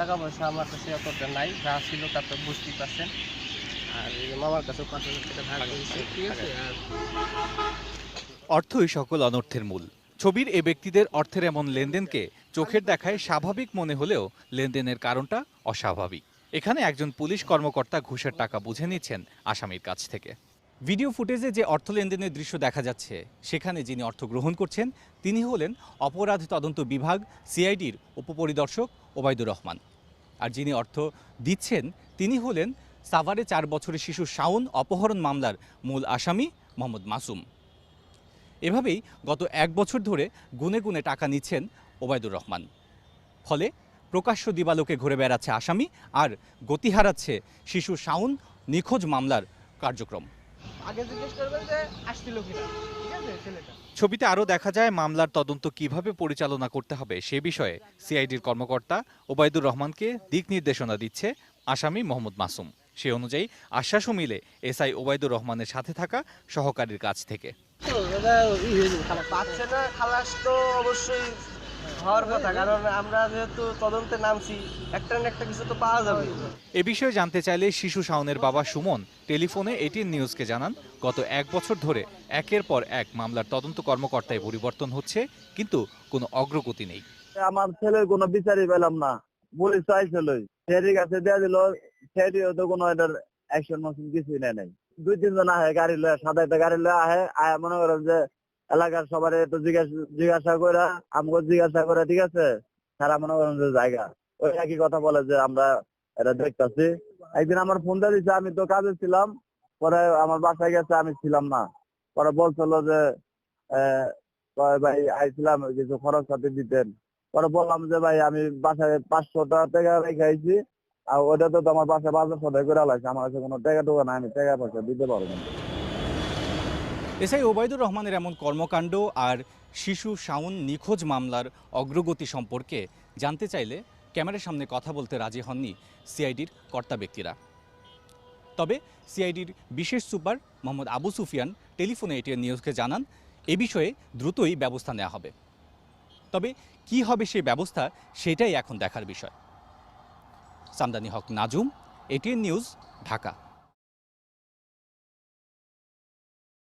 টাকা পয়সা আমার কাছে অতটা নাই যা ছিল তা তো বুঝতেই পারছেন। আর মামার কাছেও পাঁচ হাজার টাকা ধার দিয়েছে ঠিক আছে আর অর্থই সকল অনর্থের মূল। ছবির এ ব্যক্তিদের অর্থের এমন লেনদেনকে চোখের দেখায় স্বাভাবিক মনে হলেও লেনদেনের কারণটা অস্বাভাবিক। এখানে একজন পুলিশ কর্মকর্তা ঘুষের টাকা বুঝে নিচ্ছেন আসামির কাছ থেকে। ভিডিও ফুটেজে যে অর্থ লেনদেনের দৃশ্য দেখা যাচ্ছে সেখানে যিনি অর্থ গ্রহণ করছেন তিনি হলেন অপরাধ তদন্ত বিভাগ সিআইডির উপপরিদর্শক ওবায়দুর রহমান। আর যিনি অর্থ দিচ্ছেন, তিনি হলেন সাভারে চার বছরের শিশু শাওন অপহরণ মামলার মূল আসামি মোহাম্মদ মাসুম। এভাবেই গত এক বছর ধরে গুনে গুনে টাকা নিচ্ছেন ওবায়দুর রহমান। ফলে প্রকাশ্য দিবালোকে ঘুরে বেড়াচ্ছে আসামি আর গতি হারাচ্ছে শিশু শাওন নিখোঁজ মামলার কার্যক্রম। আগে জিজ্ঞেস করবেন যে আসছিল কিনা। ঠিক আছে ছেলেটা। ছবিতে আরও দেখা যায় মামলার তদন্ত কীভাবে পরিচালনা করতে হবে সে বিষয়ে সিআইডির কর্মকর্তা ওবায়দুর রহমানকে দিক নির্দেশনা দিচ্ছে আসামি মোহাম্মদ মাসুম। সে অনুযায়ী আশ্বাসও মিলে এসআই ওবায়দুর রহমানের সাথে থাকা সহকারীর কাছ থেকে। পাচ্ছে না খালাস তো অবশ্যই হওয়ার কথা কারণ আমরা যেহেতু তদন্তে নামছি একটা না একটা কিছু তো পাওয়া যাবে। এ বিষয়ে জানতে চাইলে শিশু শাওনের বাবা সুমন টেলিফোনে এটিএন নিউজকে জানান গত এক বছর ধরে একের পর এক মামলার তদন্ত কর্মকর্তায় পরিবর্তন হচ্ছে কিন্তু কোনো অগ্রগতি নেই। আমার ছেলের কোনো বিচারই পেলাম না। পুলিশ তো সেটির কাছে দেওয়া দিল সেটিও তো কোনো এটার অ্যাকশন মাকশন কিছুই নেয় নাই। দুই তিনজন আহে গাড়ি লয়ে সাদা একটা গাড়ি লয়ে আহে আয় মনে করেন যে এলাকার সবার জিজ্ঞাসা করে আমাকে জিজ্ঞাসা করে ঠিক আছে? তারা মনে করেন যে জায়গা। ওই একই কথা বলে যে আমরা এটা দেখতেছি। একদিন আমার ফোন দিয়ে দিচ্ছে আমি তো কাজে ছিলাম, পরে আমার বাসায় গেছে, আমি ছিলাম না। পরে বলছিল যে ভাই, আইছিলাম, কিছু খরচ পাতি দিতেন। পরে বললাম যে, ভাই, আমি বাসায় পাঁচশো টাকা রেখে আইছি। আর ওটা তো আমার বাসায় বাজার সদাই করে লাগছে আমার কাছে কোনো টাকা টুকা নাই, আমি টাকা পয়সা দিতে পারব না। এসআই ওবায়দুর রহমানের এমন কর্মকাণ্ড আর শিশু শাওন নিখোঁজ মামলার অগ্রগতি সম্পর্কে জানতে চাইলে ক্যামেরার সামনে কথা বলতে রাজি হননি সিআইডির কর্তা ব্যক্তিরা। তবে সিআইডির বিশেষ সুপার মোহাম্মদ আবু সুফিয়ান টেলিফোনে এটিএন নিউজকে জানান, এ বিষয়ে দ্রুতই ব্যবস্থা নেওয়া হবে। তবে কি হবে সেই ব্যবস্থা সেটাই এখন দেখার বিষয়। Samdani Haque Nazum, ATN news, Dhaka.